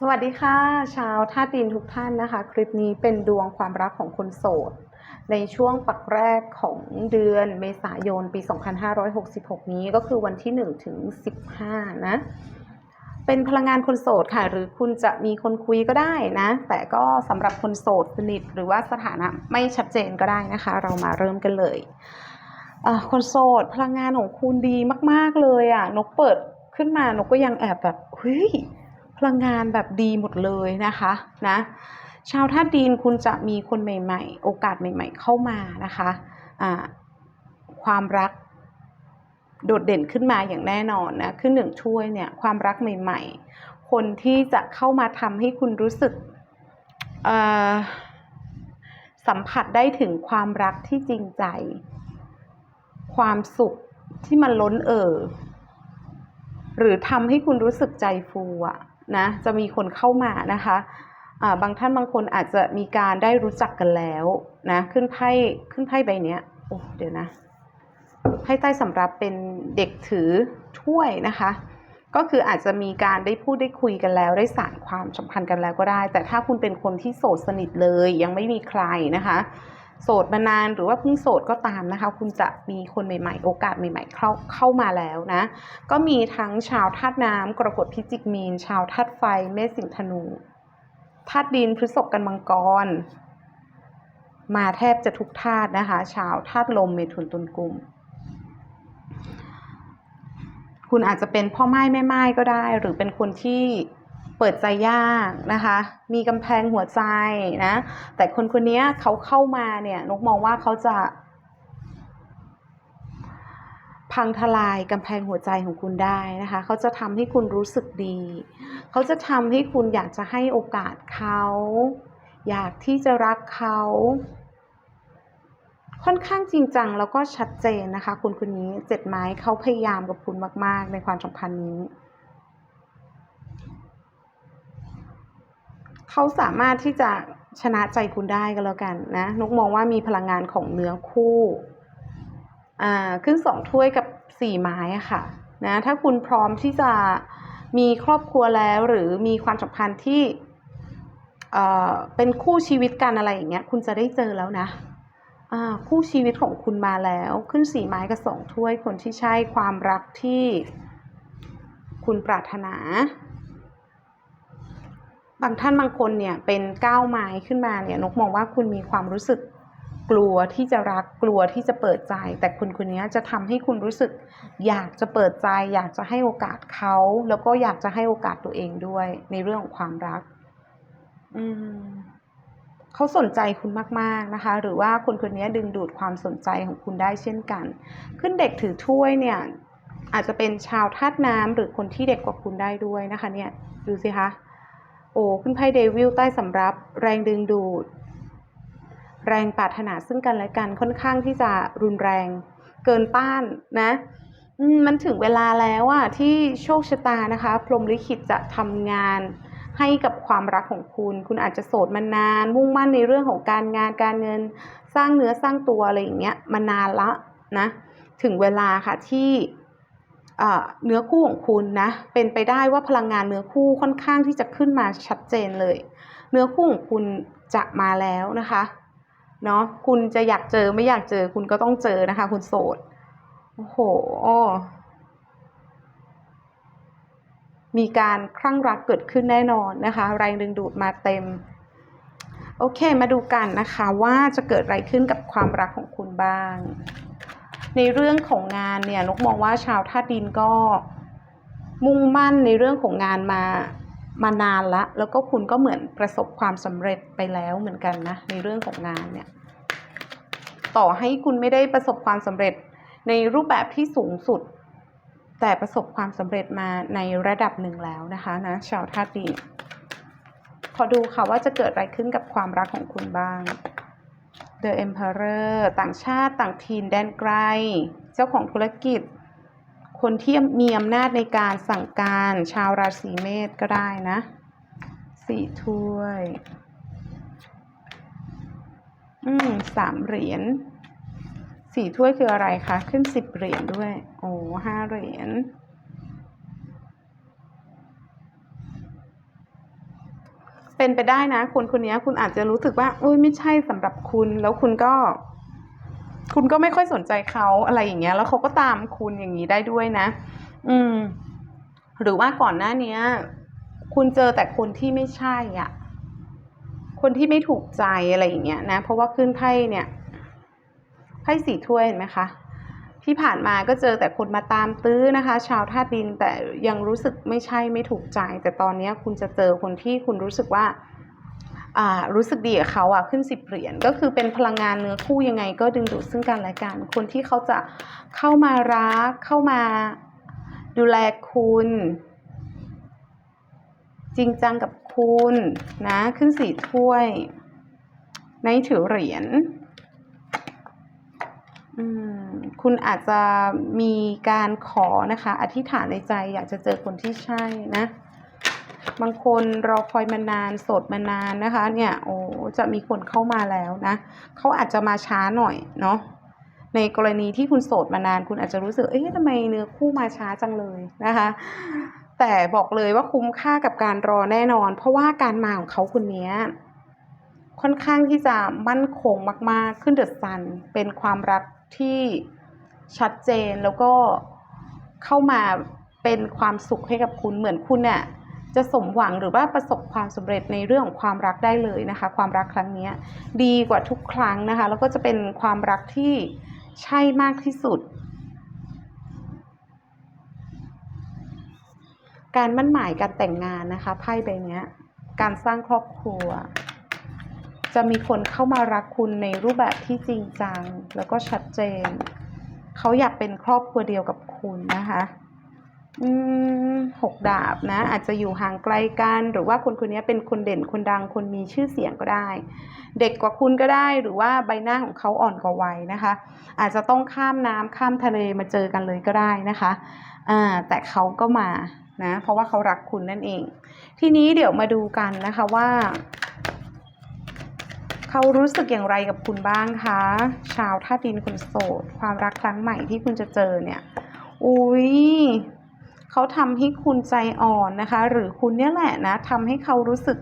สวัสดีค่ะ ชาวธาตุดินทุกท่านนะคะ คลิปนี้เป็นดวงความรักของคนโสด ในช่วงปักแรกของเดือนเมษายนปี 2566 นี้ก็คือวันที่ 1 ถึง 15 นะ เป็นพลังงานคนโสดค่ะ หรือคุณจะมีคนคุยก็ได้นะ แต่ก็สำหรับคนโสดสนิทหรือว่าสถานะไม่ชัดเจนก็ได้นะคะ เรามาเริ่มกันเลยคนโสดพลังงานของคุณดีมาก ๆเลยอะนกเปิดขึ้นมานกก็ยังแอบแบบเฮ้ย ลังงานแบบดีหมดเลยนะคะนะชาวธาตุดินคุณจะมีคนใหม่ ๆ โอกาสใหม่ ๆ เข้ามานะคะอ่าความรักโดดเด่นขึ้นมาอย่างแน่นอนนะขึ้นหนึ่งถ้วยเนี่ยความรักใหม่ ๆ คนที่จะเข้ามาทำให้คุณรู้สึกสัมผัสได้ถึงความรักที่จริงใจ ความสุขที่มันล้นเอ่อหรือทำให้คุณรู้สึกใจฟูอะ นะจะมีคนเข้ามานะคะอ่าบางท่านบางคนอาจจะมีการได้รู้จักกันแล้วนะขึ้นไพ่ขึ้นไพ่ใบเนี้ยโอ้เดี๋ยวนะไพ่ใต้สำรับเป็นเด็กถือถ้วยนะคะ ก็คืออาจจะมีการได้พูดได้คุยกันแล้ว ได้สานความสัมพันธ์กันแล้วก็ได้ แต่ถ้าคุณเป็นคนที่โสดสนิทเลยยังไม่มีใครนะคะ โสดมานานหรือว่าเพิ่งโสดก็ตามนะคะ คุณจะมีคนใหม่ๆ โอกาสใหม่ๆ เข้าเข้ามาแล้วนะ ก็มีทั้งชาวธาตุน้ำกรกฎพิจิกมีน ชาวธาตุไฟเมษสิงห์ธนูธาตุดินพฤษภกันมังกร มาแทบจะทุกธาตุนะคะ ชาวธาตุลมเมถุนตุลกุมคุณอาจจะเป็นพ่อไม้แม่ไม้ก็ได้ หรือเป็นคนที่ ปิดใจยากนะคะ มีกำแพงหัวใจนะ แต่คนคนนี้เขาเข้ามาเนี่ยนกมองว่าเขาจะ พังทลายกำแพงหัวใจของคุณได้นะคะ เขาจะทำให้คุณรู้สึกดี เขาจะทำให้คุณอยากจะให้โอกาสเขา อยากที่จะรักเขา ค่อนข้างจริงจังแล้วก็ชัดเจนนะคะ คุณคนนี้เจ็ดไม้เขาพยายามกับคุณมาก ๆ ในความสัมพันธ์นี้ เขาสามารถที่จะชนะใจคุณได้ก็แล้วกันนะนกมองว่ามีพลังงานของเนื้อคู่อ่าขึ้นสองถ้วยกับสี่ไม้อะค่ะนะถ้าคุณพร้อมที่จะมีครอบครัวแล้วหรือมีความสัมพันธ์ที่เอ่อเป็นคู่ชีวิตกันอะไรอย่างเงี้ยคุณจะได้เจอแล้วนะอ่าคู่ชีวิตของคุณมาแล้ว ขึ้นสี่ไม้กับสองถ้วยคนที่ใช่ความรักที่คุณปรารถนา บางท่านบางคนเนี่ยเป็นก้าวไม้ขึ้นมาเนี่ยนกมองว่าคุณมีความรู้สึกกลัวที่จะรักกลัวที่จะเปิดใจ แต่คนคนนี้จะทำให้คุณรู้สึก อยากจะเปิดใจ อยากจะให้โอกาสเขาแล้วก็อยากจะให้โอกาสตัวเองด้วย ในเรื่องของความรัก อืมเขาสนใจคุณมากๆนะคะ หรือว่าคนคนนี้ดึงดูดความสนใจของคุณได้เช่นกัน ขึ้นเด็กถือถ้วยเนี่ย อาจจะเป็นชาวธาตุน้ำหรือคนที่เด็กกว่าคุณได้ด้วยนะคะ เนี่ยดูสิคะ โอ้ขึ้นไพ่เดวิลใต้สำรับ แรงดึงดูด แรงปรารถนาซึ่งกันและกันค่อนข้างที่จะรุนแรง เกินต้านนะมันถึงเวลาแล้วอะที่โชคชะตานะคะ พรมลิขิตจะทำงานให้กับความรักของคุณ คุณอาจจะโสดมานาน มุ่งมั่นในเรื่องของการงานการเงิน สร้างเนื้อสร้างตัวอะไรอย่างเงี้ยมานานละนะ ถึงเวลาค่ะที่ เนื้อคู่ของคุณนะเป็นไปได้ว่าพลังงานเนื้อคู่ค่อนข้างที่จะขึ้นมาชัดเจนเลย เนื้อคู่ของคุณจะมาแล้วนะคะเนาะคุณจะอยากเจอไม่อยากเจอคุณก็ต้องเจอนะคะ คุณโสดโอ้โหมีการคลั่งรักเกิดขึ้นแน่นอนนะคะแรงดึงดูดมาเต็ม โอเคมาดูกันนะคะว่าจะเกิดอะไรขึ้นกับความรักของคุณบ้าง ในเรื่องของงานเนี่ยนกมองว่าชาวธาตุดินก็มุ่งมั่นในเรื่องของงานมามานานละ แล้วก็คุณก็เหมือนประสบความสำเร็จไปแล้วเหมือนกันนะ ในเรื่องของงานเนี่ย ต่อให้คุณไม่ได้ประสบความสำเร็จในรูปแบบที่สูงสุด แต่ประสบความสำเร็จมาในระดับหนึ่งแล้วนะคะนะชาวธาตุดินขอดูค่ะว่าจะเกิดอะไรขึ้นกับความรักของคุณบ้าง The Emperor ต่างชาติต่างถิ่นแดนไกล เจ้าของธุรกิจ คนที่มีอำนาจในการสั่งการชาวราศีเมษก็ได้นะสี่ถ้วย อืมสามเหรียญสี่ถ้วยคืออะไรคะ ขึ้นสิบเหรียญด้วย โอ้ห้าเหรียญ เป็นไปได้นะคนคนนี้คุณอาจจะรู้สึกว่าอุ้ยไม่ใช่สำหรับคุณ แล้วคุณก็ คุณก็ไม่ค่อยสนใจเขาอะไรอย่างเงี้ย แล้วเขาก็ตามคุณอย่างนี้ได้ด้วยนะ อืม หรือว่าก่อนหน้าเนี้ย คุณเจอแต่คนที่ไม่ใช่อะ คนที่ไม่ถูกใจอะไรอย่างเงี้ยนะ เพราะว่าขึ้นไพ่เนี่ยไพ่สี่ถ้วยเห็นไหมคะ ที่ผ่านมาก็เจอแต่คนมาตามตื้อนะคะ ชาวธาตุดินแต่ยังรู้สึกไม่ใช่ไม่ถูกใจ แต่ตอนนี้คุณจะเจอคนที่คุณรู้สึกว่ารู้สึกดีกับเขาอะขึ้นสิบเหรียญก็คือเป็นพลังงานเนื้อคู่ยังไง ก็ดึงดูดซึ่งกันและกันคนที่เขาจะเข้ามารักเข้ามาดูแลคุณ จริงจังกับคุณนะ ขึ้นสี่ถ้วย ในถือเหรียญ คุณอาจจะมีการขอนะคะ อธิษฐานในใจอยากจะเจอคนที่ใช่นะ บางคนรอคอยมานานโสดมานานนะคะ เนี่ยโอ้จะมีคนเข้ามาแล้วนะเขาอาจจะมาช้าหน่อยเนาะในกรณีที่คุณโสดมานาน คุณอาจจะรู้สึกเอ๊ะทำไมเนื้อคู่มาช้าจังเลยนะคะ แต่บอกเลยว่าคุ้มค่ากับการรอแน่นอน เพราะว่าการมาของเขาคนนี้ค่อนข้างที่จะมั่นคงมาก ๆ ขึ้นเดือะซันเป็นความรัก ที่ชัดเจนแล้วก็เข้ามาเป็นความสุขให้กับคุณเหมือนคุณเนี่ยจะสมหวังหรือว่าประสบความสำเร็จในเรื่องของความรักได้เลยนะคะ ความรักครั้งนี้ดีกว่าทุกครั้งนะคะ แล้วก็จะเป็นความรักที่ใช่มากที่สุด การมั่นหมายการแต่งงานนะคะไพ่ใบเนี้ยการสร้างครอบครัว จะมีคนเข้ามารักคุณในรูปแบบที่จริงจัง แล้วก็ชัดเจน เขาอยากเป็นครอบครัวเดียวกับคุณนะคะอืมหกดาบนะ อาจจะอยู่ห่างไกลกันหรือว่าคนคนนี้เป็นคนเด่นคนดังคนมีชื่อเสียงก็ได้ เด็กกว่าคุณก็ได้หรือว่าใบหน้าของเขาอ่อนกว่าวัยนะคะ อาจจะต้องข้ามน้ำข้ามทะเลมาเจอกันเลยก็ได้นะคะอ่าแต่เขาก็มานะ เพราะว่าเขารักคุณนั่นเอง ทีนี้เดี๋ยวมาดูกันนะคะว่า เขารู้สึกอย่างไรกับคุณบ้างคะ ชาวท่าตุดินคนโสด ความรักครั้งใหม่ที่คุณจะเจอเนี่ย อุ้ยเขาทำให้คุณใจอ่อนนะคะ หรือคุณเนี่ยแหละนะทำให้เขารู้สึก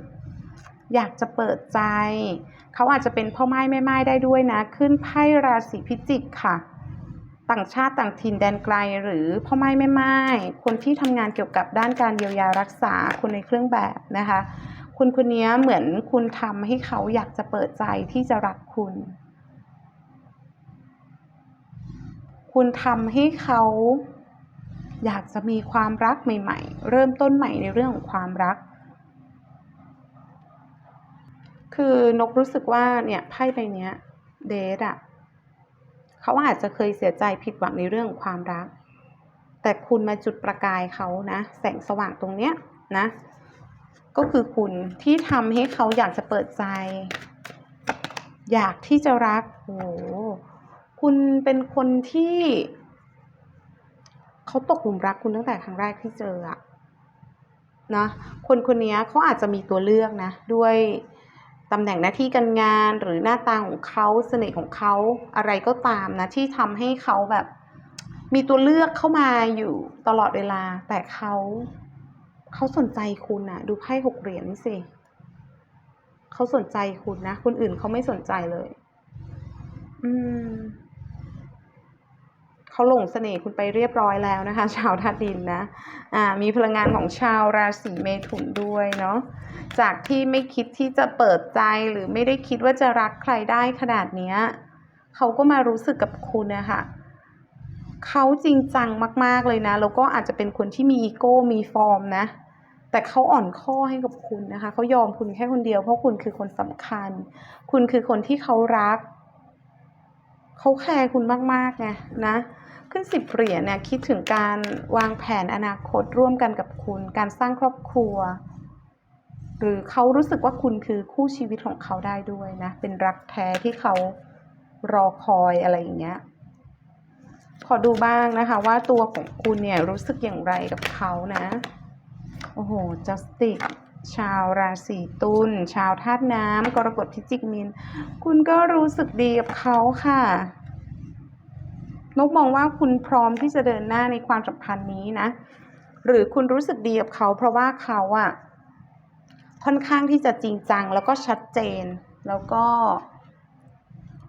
อยากจะเปิดใจ เขาอาจจะเป็นพ่อไม้แม่ไม้ได้ด้วยนะ ขึ้นไพ่ราศีพิจิกค่ะ ต่างชาติต่างถิ่นแดนไกลหรือพ่อไม้แม่ไม้คนที่ทำงานเกี่ยวกับด้านการเยียวยารักษาคนในเครื่องแบบนะคะ คุณคนนี้เหมือนคุณทำให้เขาอยากจะเปิดใจที่จะรักคุณ คุณทำให้เขาอยากจะมีความรักใหม่ ๆ เริ่มต้นใหม่ในเรื่องของความรัก คือนกรู้สึกว่าเนี่ยไพ่ใบเนี้ยเดทอะเขาอาจจะเคยเสียใจผิดหวังในเรื่องของความรัก แต่คุณมาจุดประกายเขานะ แสงสว่างตรงเนี้ยนะ ก็คือคุณที่ทำให้เขาอยากจะเปิดใจ อยากที่จะรักโอ้โหคุณเป็นคนที่ เขาตกหลุมรักคุณตั้งแต่ครั้งแรกที่เจออะนะคนคนนี้เขาอาจจะมีตัวเลือกนะ ด้วยตำแหน่งหน้าที่การงานหรือหน้าตาของเขาเสน่ห์ของเขาอะไรก็ตามนะ ที่ทำให้เขาแบบ มีตัวเลือกเข้ามาอยู่ตลอดเวลาแต่เขา เขาสนใจคุณอะดูไพ่หกเหรียญนี่สิเขาสนใจคุณนะ คนอื่นเขาไม่สนใจเลย อืมเขาหลงเสน่ห์คุณไปเรียบร้อยแล้วนะคะ ชาวธาตุดินนะ อ่า มีพลังงานของชาวราศีเมถุนด้วยเนาะ จากที่ไม่คิดที่จะเปิดใจหรือไม่ได้คิดว่าจะรักใครได้ขนาดเนี้ยเขาก็มารู้สึกกับคุณนะคะเขาจริงจังมาก ๆเลยนะ แล้วก็อาจจะเป็นคนที่มีอีโก้มีฟอร์มนะ แต่เขาอ่อนข้อให้กับคุณนะคะเขายอมคุณแค่คนเดียวเพราะคุณคือคนสำคัญ คุณคือคนที่เขารักเขาแคร์คุณมากๆไงนะขึ้นสิบเหรียญเนี่ยคิดถึงการวางแผนอนาคตร่วมกันกับคุณ การสร้างครอบครัว หรือเขารู้สึกว่าคุณคือคู่ชีวิตของเขาได้ด้วยนะ เป็นรักแท้ที่เขารอคอยอะไรอย่างเงี้ยขอดูบ้างนะคะ ว่าตัวของคุณเนี่ยรู้สึกอย่างไรกับเขานะ โอ้โหจัสติกชาวราศีตุลชาวธาตุน้ำกรกฎพิจิกมิน คุณก็รู้สึกดีกับเขาค่ะนกมองว่าคุณพร้อมที่จะเดินหน้าในความสัมพันธ์นี้นะ หรือคุณรู้สึกดีกับเขา เพราะว่าเขาอะค่อนข้างที่จะจริงจัง แล้วก็ชัดเจน แล้วก็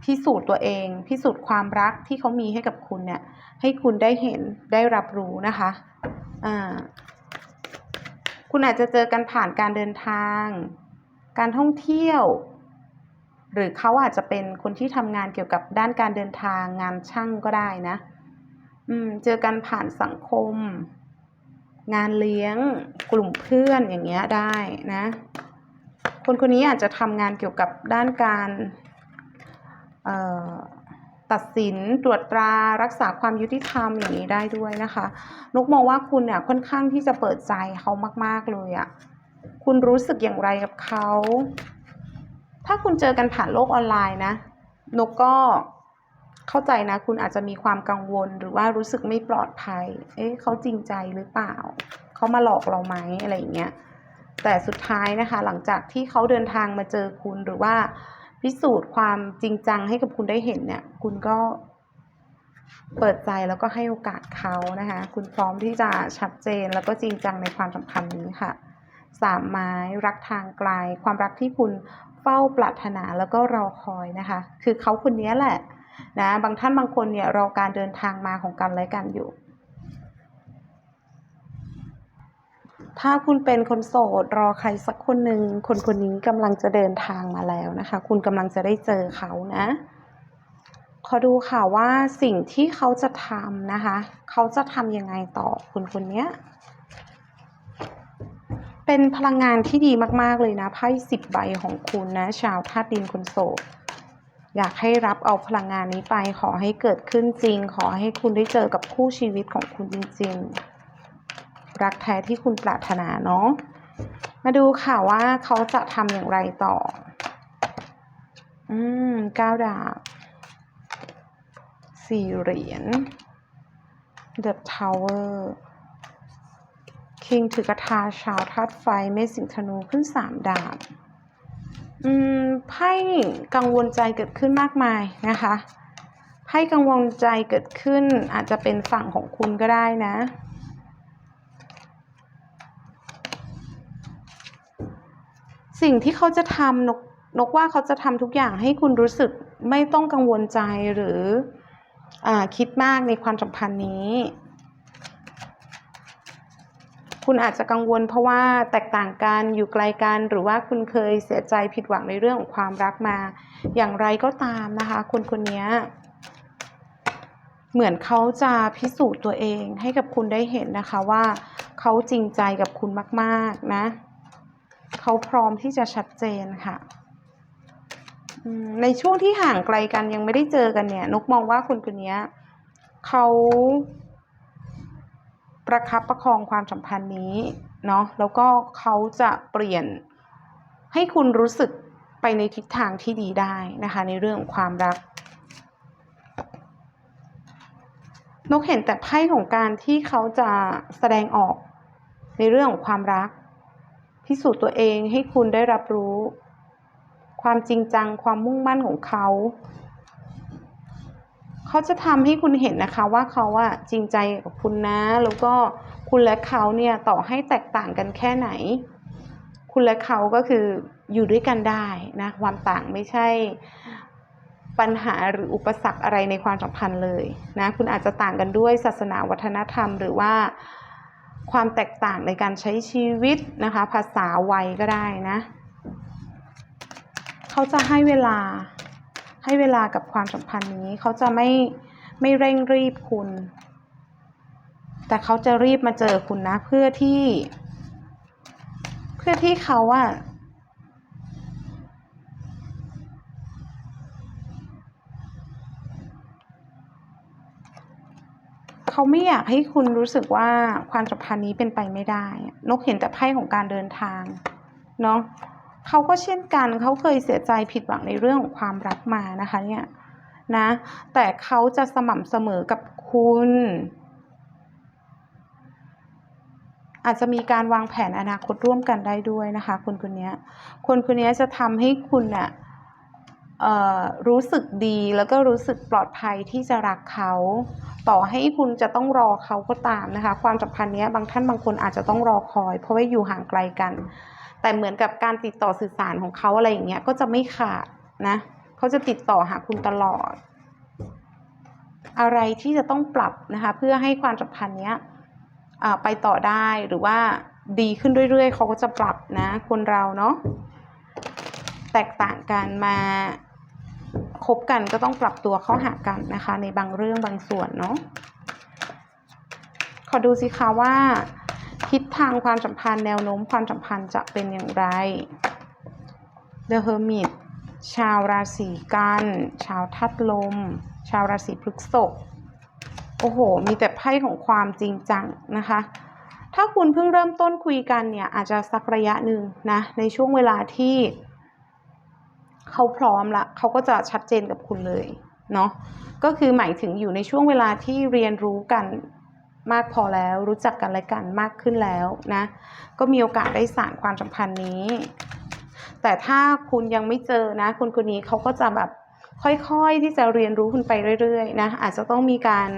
พิสูจน์ตัวเอง พิสูจน์ความรักที่เขามีให้กับคุณเนี่ย ให้คุณได้เห็นได้รับรู้นะคะ อ่า คุณอาจจะเจอกันผ่านการเดินทาง การท่องเที่ยว หรือเขาอาจจะเป็นคนที่ทำงานเกี่ยวกับด้านการเดินทางงานช่างก็ได้นะ อืม เจอกันผ่านสังคม งานเลี้ยง กลุ่มเพื่อนอย่างเงี้ยได้นะ คนคนนี้อาจจะทำงานเกี่ยวกับด้านการ เอ่อ ตัดสินตรวจตรารักษาความยุติธรรมอย่างนี้ได้ด้วยนะคะนกมองว่าคุณเนี่ยค่อนข้างที่จะเปิดใจเขามาก ๆ เลยอะคุณรู้สึกอย่างไรกับเขา ถ้าคุณเจอกันผ่านโลกออนไลน์นะนกก็เข้าใจนะ คุณอาจจะมีความกังวลหรือว่ารู้สึกไม่ปลอดภัย เอ๊ะเขาจริงใจหรือเปล่า เขามาหลอกเราไหมอะไรอย่างเงี้ย แต่สุดท้ายนะคะ หลังจากที่เขาเดินทางมาเจอคุณหรือว่า พิสูจน์ความจริงจังให้กับคุณได้เห็นเนี่ย คุณก็เปิดใจแล้วก็ให้โอกาสเขานะคะ คุณพร้อมที่จะชัดเจนแล้วก็จริงจังในความสัมพันธ์นี้ค่ะสามไม้รักทางไกล ความรักที่คุณเฝ้าปรารถนาแล้วก็รอคอยนะคะ คือเขาคนนี้แหละนะบางท่านบางคนเนี่ยรอการเดินทางมาของกันและกันอยู่ ถ้าคุณเป็นคนโสดรอใครสักคนหนึ่งคนคนนี้กำลังจะเดินทางมาแล้วนะคะ คุณกำลังจะได้เจอเขานะ ขอดูค่ะว่าสิ่งที่เขาจะทำนะคะ เขาจะทำยังไงต่อคุณคนนี้เป็นพลังงานที่ดีมากๆเลยนะไพ่สิบใบของคุณนะ ชาวธาตุดินคนโสดอยากให้รับเอาพลังงานนี้ไปขอให้เกิดขึ้นจริง ขอให้คุณได้เจอกับคู่ชีวิตของคุณจริง ๆ รักแท้ที่คุณปรารถนาเนาะ มาดูค่ะว่าเขาจะทำอย่างไรต่อ อืมก้าวดาบสี่เหรียญ The Tower คิงถือกระทาชาวธาตุไฟเมสิงธนูขึ้นสามดาบ อืมไพ่กังวลใจเกิดขึ้นมากมายนะคะไพ่กังวลใจเกิดขึ้นอาจจะเป็นฝั่งของคุณก็ได้นะ สิ่งที่เขาจะทำนกนกว่าเขาจะทำทุกอย่างให้คุณรู้สึกไม่ต้องกังวลใจหรืออคิดมากในความสัมพันธ์นี้ คุณอาจจะกังวลเพราะว่าแตกต่างกันอยู่ไกลกันหรือว่าคุณเคยเสียใจผิดหวังในเรื่องของความรักมา อย่างไรก็ตามนะคะ คนคนนี้เหมือนเขาจะพิสูจน์ตัวเองให้กับคุณได้เห็นนะคะว่าเขาจริงใจกับคุณมาก ๆ นะ เขาพร้อมที่จะชัดเจนค่ะ ในช่วงที่ห่างไกลกันยังไม่ได้เจอกันเนี่ยนกมองว่าคนคนนี้เขาประคับประคองความสัมพันธ์นี้เนาะแล้วก็เขาจะเปลี่ยนให้คุณรู้สึกไปในทิศทางที่ดีได้นะคะ ในเรื่องของความรัก นกเห็นแต่ไพ่ของการที่เขาจะแสดงออกในเรื่องของความรัก พิสูจน์ตัวเองให้คุณได้รับรู้ ความจริงจังความมุ่งมั่นของเขา เขาจะทำให้คุณเห็นนะคะว่าเขาอะจริงใจกับคุณนะ แล้วก็คุณและเขาเนี่ยต่อให้แตกต่างกันแค่ไหน คุณและเขาก็คืออยู่ด้วยกันได้นะความต่างไม่ใช่ปัญหาหรืออุปสรรคอะไรในความสัมพันธ์เลยนะคุณอาจจะต่างกันด้วยศาสนาวัฒนธรรมหรือว่า ความแตกต่างในการใช้ชีวิตนะคะ ภาษาวัยก็ได้นะ เขาจะให้เวลาให้เวลากับความสัมพันธ์นี้ เขาจะไม่ไม่เร่งรีบคุณ แต่เขาจะรีบมาเจอคุณนะ เพื่อที่ เพื่อที่เขาอะ เขาไม่อยากให้คุณรู้สึกว่าความสัมพันธ์นี้เป็นไปไม่ได้ นกเห็นแต่ไพ่ของการเดินทางเนาะเขาก็เช่นกันเขาเคยเสียใจผิดหวังในเรื่องของความรักมานะคะเนี่ยนะแต่เขาจะสม่ำเสมอกับคุณ อาจจะมีการวางแผนอนาคตร่วมกันได้ด้วยนะคะ คนคนนี้คนคนนี้จะทำให้คุณน่ะ รู้สึกดีแล้วก็รู้สึกปลอดภัยที่จะรักเขา ต่อให้คุณจะต้องรอเขาก็ตามนะคะ ความสัมพันธ์นี้บางท่านบางคนอาจจะต้องรอคอย เพราะว่าอยู่ห่างไกลกัน แต่เหมือนกับการติดต่อสื่อสารของเขาอะไรอย่างเงี้ยก็จะไม่ขาดนะเขาจะติดต่อหาคุณตลอด อะไรที่จะต้องปรับนะคะ เพื่อให้ความสัมพันธ์เนี้ยไปต่อได้หรือว่าดีขึ้นเรื่อยๆเขาก็จะปรับนะ คนเราเนาะแตกต่างกันมา คบกันก็ต้องปรับตัวเข้าหากันนะคะ ในบางเรื่องบางส่วนเนาะขอดูสิคะว่าทิศทางความสัมพันธ์แนวโน้มความสัมพันธ์จะเป็นอย่างไร The Hermit ชาวราศีกัน ชาวทัดลม ชาวราศีพฤษภโอ้โห มีแต่ไพ่ของความจริงจังนะคะ ถ้าคุณเพิ่งเริ่มต้นคุยกันเนี่ยอาจจะสักระยะหนึ่งนะในช่วงเวลาที่ เขาพร้อมละเขาก็จะชัดเจนกับคุณเลยเนาะก็คือหมายถึงอยู่ในช่วงเวลาที่เรียนรู้กันมากพอแล้ว รู้จักกันและกันมากขึ้นแล้วนะก็มีโอกาสได้สานความสัมพันธ์นี้ แต่ถ้าคุณยังไม่เจอนะคนคนนี้เขาก็จะแบบค่อยๆที่จะเรียนรู้คุณไปเรื่อยๆนะอาจจะต้องมีการ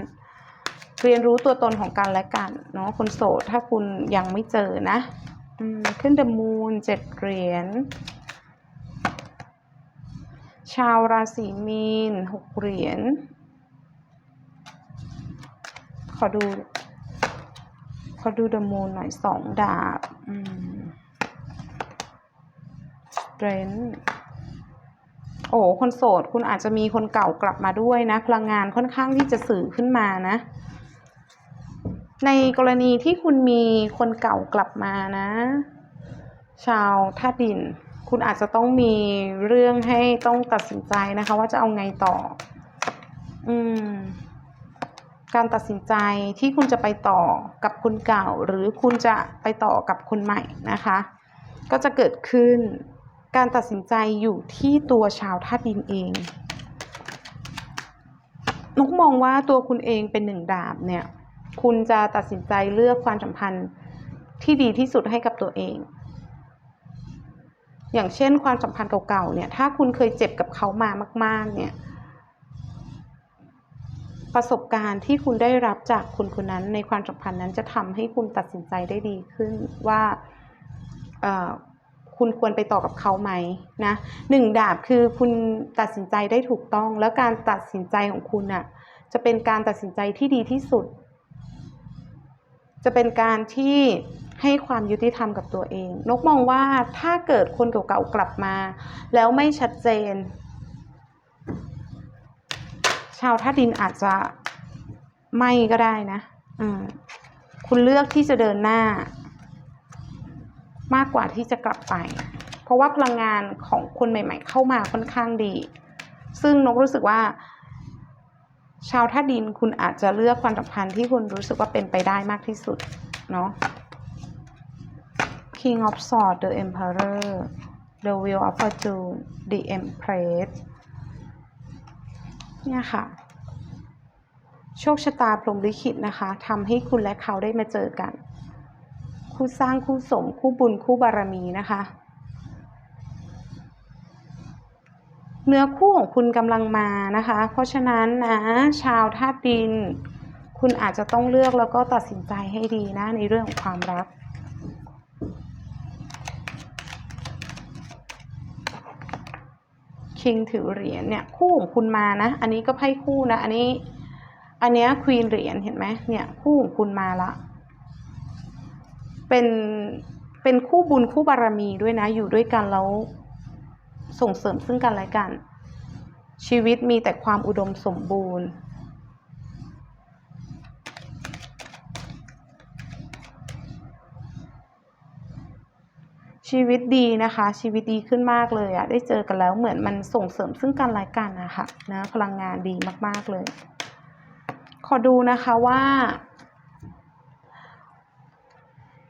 เรียนรู้ตัวตนของกันและกันเนาะคนโสดถ้าคุณยังไม่เจอนะอขึ้นเดมูนเจ็ดเหรียญ ชาวราศีมีนหกเหรียญ ขอดู ขอดูเดมูนหน่อยสองดาบอืม strength โอ้คนโสด คุณอาจจะมีคนเก่ากลับมาด้วยนะ พลังงานค่อนข้างที่จะสื่อขึ้นมานะ ในกรณีที่คุณมีคนเก่ากลับมานะ ชาวธาตุดิน คุณอาจจะต้องมีเรื่องให้ต้องตัดสินใจนะคะ ว่าจะเอาไงต่อ อืม การตัดสินใจที่คุณจะไปต่อกับคนเก่า หรือคุณจะไปต่อกับคนใหม่นะคะ ก็จะเกิดขึ้น การตัดสินใจอยู่ที่ตัวชาวธาตุดินเองนกมองว่าตัวคุณเองเป็นหนึ่งดาบเนี่ย คุณจะตัดสินใจเลือกความสัมพันธ์ที่ดีที่สุดให้กับตัวเอง อย่างเช่นความสัมพันธ์เก่าๆเนี่ยถ้าคุณเคยเจ็บกับเขามามาก ๆ เนี่ย ประสบการณ์ที่คุณได้รับจากคุณคนนั้น ในความสัมพันธ์นั้นจะทำให้คุณตัดสินใจได้ดีขึ้นว่าคุณควรไปต่อกับเขาไหมนะหนึ่งดาบคือคุณตัดสินใจได้ถูกต้อง แล้วการตัดสินใจของคุณน่ะจะเป็นการตัดสินใจที่ดีที่สุด จะเป็นการที่ ให้ความยุติธรรมกับตัวเอง นกมองว่าถ้าเกิดคนเก่าๆกลับมา แล้วไม่ชัดเจน ชาวท่าดินอาจจะไม่ก็ได้นะคุณเลือกที่จะเดินหน้า มากกว่าที่จะกลับไป เพราะว่าพลังงานของคนใหม่ ๆ เข้ามาค่อนข้างดี ซึ่งนกรู้สึกว่า ชาวท่าดินคุณอาจจะเลือกความสัมพันธ์ที่คุณรู้สึกว่าเป็นไปได้มากที่สุด เนาะ King of Swords The Emperor The Wheel of Fortune The Empress เนี่ยค่ะ โชคชะตาพรหมลิขิตนะคะทำให้คุณและเขาได้มาเจอกัน คู่สร้างคู่สมคู่บุญคู่บารมีนะคะเนื้อคู่ของคุณกำลังมานะคะ เพราะฉะนั้นนะชาวธาตุดิน คุณอาจจะต้องเลือกแล้วก็ตัดสินใจให้ดีนะในเรื่องของความรัก คิงถือเหรียญเนี่ยคู่ของคุณมานะ อันนี้ก็ไพ่คู่นะ อันนี้อันเนี้ยควีนเหรียญเห็นไหมเนี่ยคู่ของคุณมาละ เป็นเป็นคู่บุญคู่บารมีด้วยนะ อยู่ด้วยกันแล้วส่งเสริมซึ่งกันและกัน ชีวิตมีแต่ความอุดมสมบูรณ์ ชีวิตดีนะคะ ชีวิตดีขึ้นมากเลยอะได้เจอกันแล้วเหมือนมันส่งเสริมซึ่งกันและกันนะคะนะพลังงานดีมากๆเลย ขอดูนะคะว่า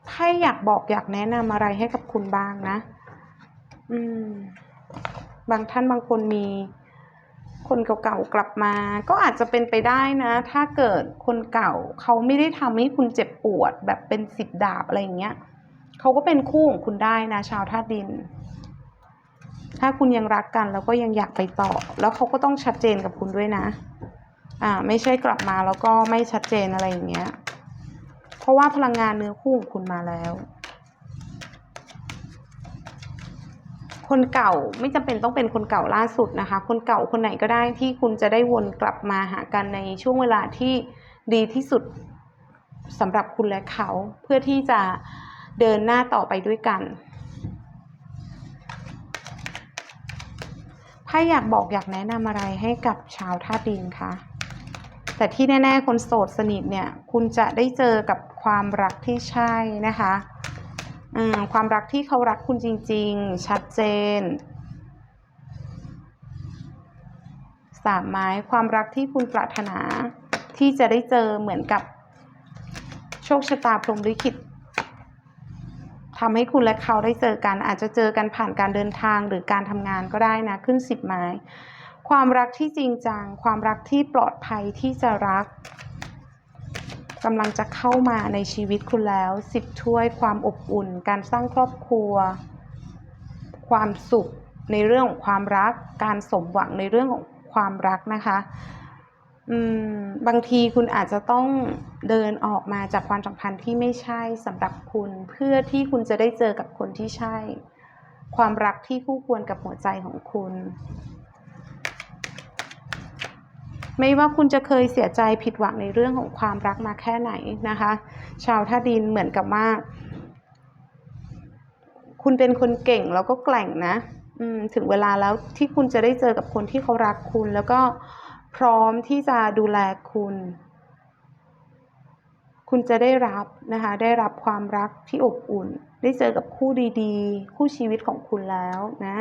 ไพ่อยากบอกอยากแนะนำอะไรให้กับคุณบ้างนะอืมบางท่านบางคนมีคนเก่าๆกลับมา ก็อาจจะเป็นไปได้นะ ถ้าเกิดคนเก่าเขาไม่ได้ทำให้คุณเจ็บปวดแบบเป็นสิบดาบอะไรอย่างเงี้ย เขาก็เป็นคู่ของคุณได้นะ ชาวธาตุดิน ถ้าคุณยังรักกันแล้วก็ยังอยากไปต่อ แล้วเขาก็ต้องชัดเจนกับคุณด้วยนะ อ่า ไม่ใช่กลับมาแล้วก็ไม่ชัดเจนอะไรอย่างเงี้ย เพราะว่าพลังงานเนื้อคู่ของคุณมาแล้ว คนเก่าไม่จำเป็นต้องเป็นคนเก่าล่าสุดนะคะ คนเก่าคนไหนก็ได้ที่คุณจะได้วนกลับมาหากันในช่วงเวลาที่ดีที่สุดสำหรับคุณและเขาเพื่อที่จะ เดินหน้าต่อไปด้วยกันไพ่อยากบอกอยากแนะนำอะไรให้กับชาวธาตุดินคะแต่ที่แน่ ๆ คนโสดสนิทเนี่ย คุณจะได้เจอกับความรักที่ใช่นะคะความรักที่เขารักคุณจริง ๆ ชัดเจนสามไม้ความรักที่คุณปรารถนาที่จะได้เจอเหมือนกับโชคชะตาพรหมลิขิต ทำให้คุณและเขาได้เจอกันอาจจะเจอกันผ่านการเดินทางหรือการทำงานก็ได้นะขึ้นสิบไม้ ความรักที่จริงจัง ความรักที่ปลอดภัยที่จะรักกำลังจะเข้ามาในชีวิตคุณแล้วสิบถ้วยความอบอุ่น การสร้างครอบครัว ความสุขในเรื่องของความรัก การสมหวังในเรื่องของความรักนะคะ อืมบางทีคุณอาจจะต้องเดินออกมาจากความสัมพันธ์ที่ไม่ใช่สำหรับคุณ เพื่อที่คุณจะได้เจอกับคนที่ใช่ ความรักที่คู่ควรกับหัวใจของคุณ ไม่ว่าคุณจะเคยเสียใจผิดหวังในเรื่องของความรักมาแค่ไหนนะคะ ชาวท่าดินเหมือนกับว่าคุณเป็นคนเก่งแล้วก็แกล่งนะ อืมถึงเวลาแล้วที่คุณจะได้เจอกับคนที่เขารักคุณแล้วก็ พร้อมที่จะดูแลคุณ คุณจะได้รับนะคะ ได้รับความรักที่อบอุ่น ได้เจอกับคู่ดีๆ คู่ชีวิตของคุณแล้วนะ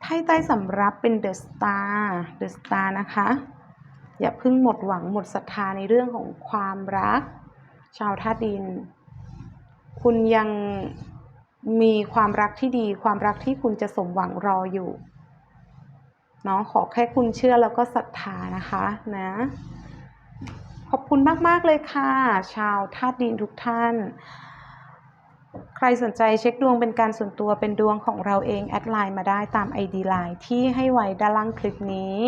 ไพ่ใต้สำรับเป็นเดอะสตาร์เดอะสตาร์นะคะ อย่าเพิ่งหมดหวังหมดศรัทธาในเรื่องของความรัก ชาวธาตุดิน คุณยัง มีความรักที่ดี ความรักที่คุณจะสมหวังรออยู่เนาะขอแค่คุณเชื่อแล้วก็ศรัทธานะคะนะ ขอบคุณมาก ๆ เลยค่ะ ชาวธาตุดินทุกท่าน ใครสนใจเช็คดวงเป็นการส่วนตัวเป็นดวงของเราเอง แอดไลน์มาได้ตาม ID ไลน์ที่ให้ไว้ด้านล่างคลิปนี้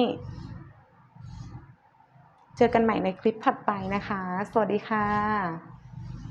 เจอกันใหม่ในคลิปถัดไปนะคะ สวัสดีค่ะ